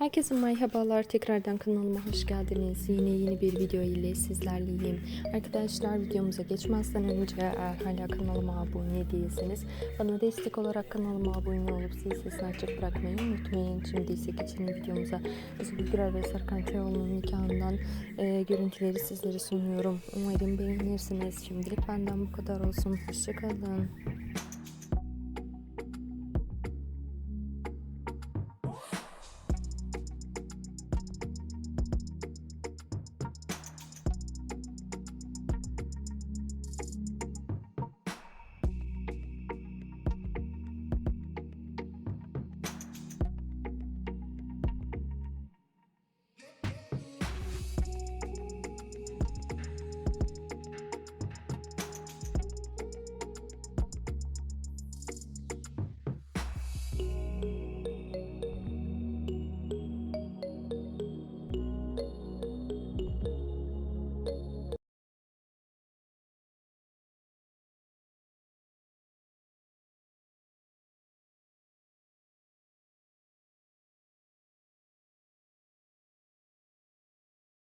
Herkese merhabalar. Tekrardan kanalıma hoş geldiniz. Yine yeni bir video ile sizlerleyim. Arkadaşlar videomuza geçmezden önce eğer hala kanalıma abone değilseniz bana destek olarak kanalıma abone olup zil sesini açık bırakmayı unutmayın. Şimdi ise geçelim videomuza. Özgür ve Serkan Çayoğlu'nun nikahından e, görüntüleri sizlere sunuyorum. Umarım beğenirsiniz. Şimdilik benden bu kadar olsun. Hoşçakalın.